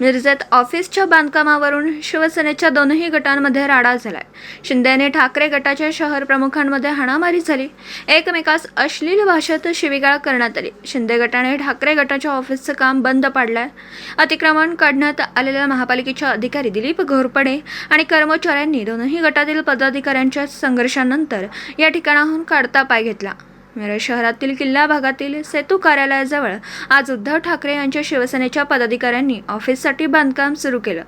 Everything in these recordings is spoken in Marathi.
मिरजेत ऑफिसच्या बांधकामावरून शिवसेनेच्या दोनही गटांमध्ये राडा झालाय. शिंदे आणि ठाकरे गटाच्या शहर प्रमुखांमध्ये हाणामारी झाली. एकमेकास अश्लील भाषेत शिवीगाळ करण्यात आली. शिंदे गटाने ठाकरे गटाच्या ऑफिसचं काम बंद पाडलंय. अतिक्रमण काढण्यात आलेल्या महापालिकेच्या अधिकारी दिलीप घोरपडे आणि कर्मचाऱ्यांनी दोनही गटातील पदाधिकाऱ्यांच्या संघर्षानंतर या ठिकाणाहून काढता पाय घेतला. मिरज शहरातील किल्ला भागातील सेतू कार्यालयाजवळ आज उद्धव ठाकरे यांच्या शिवसेनेच्या पदाधिकाऱ्यांनी ऑफिससाठी बांधकाम सुरू केलं.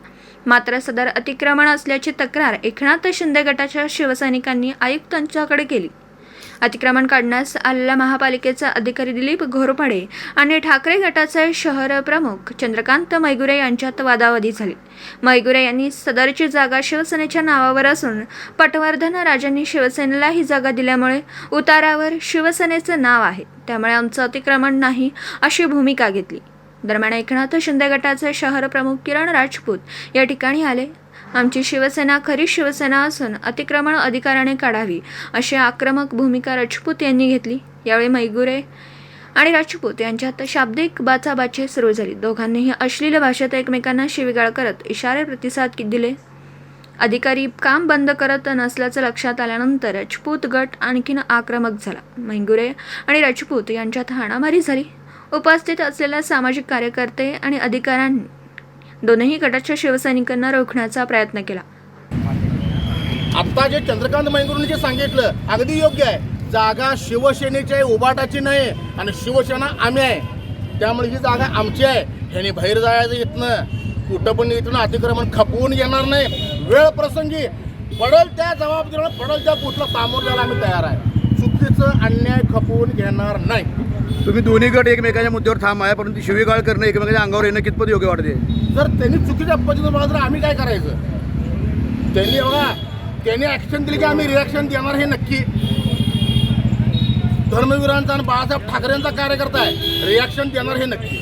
मात्र सदर अतिक्रमण असल्याची तक्रार एकनाथ शिंदे गटाच्या शिवसैनिकांनी आयुक्तांच्याकडे केली. अतिक्रमण काढण्यास आलेल्या महापालिकेचा अधिकारी दिलीप घोरपडे आणि ठाकरे गटाचे शहर प्रमुख चंद्रकांत मैगुरे यांच्यात वादावादी झाली. मैगुरे यांनी सदरची जागा शिवसेनेच्या नावावर असून पटवर्धन राजांनी शिवसेनेला ही जागा दिल्यामुळे उतारावर शिवसेनेचं नाव आहे. त्यामुळे आमचं अतिक्रमण नाही अशी भूमिका घेतली. दरम्यान एकनाथ शिंदे गटाचे शहर प्रमुख किरण राजपूत या ठिकाणी आले. आमची शिवसेना खरी शिवसेना असून अतिक्रमण अधिकाराने काढावी अशी आक्रमक भूमिका राजपूत यांनी घेतली. यावेळी मैगुरे आणि राजपूत यांच्यात शाब्दिक बाचाबाची सुरू झाली. दोघांनीही अश्लील भाषेत एकमेकांना शिवीगाळ करत इशारे प्रतिसाद दिले. अधिकारी काम बंद करत नसल्याचं लक्षात आल्यानंतर राजपूत गट आणखीन आक्रमक झाला. मैंगुरे आणि राजपूत यांच्यात हाणामारी झाली. उपस्थित असलेल्या सामाजिक कार्यकर्ते आणि अधिकाऱ्यांनी दोनही गटाच्या शिवसैनिकांना रोखण्याचा प्रयत्न केला. आता जे चंद्रकांत मैंगुरूंनी जे सांगितलं अगदी योग्य आहे. जागा शिवसेनेची आहे उबाटाची नाही आणि शिवसेना आम्ही आहे. त्यामुळे ही जागा आमची आहे. ह्याने बाहेर जायचं इथनं कुठं पण इथून अतिक्रमण खपवून येणार नाही. वेळ प्रसंगी पडल त्या जबाबदारीला पडल त्या कुठला सामोर जायला आम्ही तयार आहे. चुकीचं अन्याय खपवून घेणार नाही. तुम्ही दोन्ही गट एकमेकाच्या मुद्द्यावर ठाम आहे परंतु शिवीगाळ करणं एकमेकाच्या अंगावर येणं कितपत योग्य वाटते? जर त्यांनी चुकीच्या पद्धतीनं बघा तर आम्ही काय करायचं? त्यांनी बघा त्यांनी ऍक्शन दिली की आम्ही रिॲक्शन देणार हे नक्की. धर्मवीरांचा आणि बाळासाहेब ठाकरेंचा कार्यकर्ता आहे. रिॲक्शन देणार हे नक्की.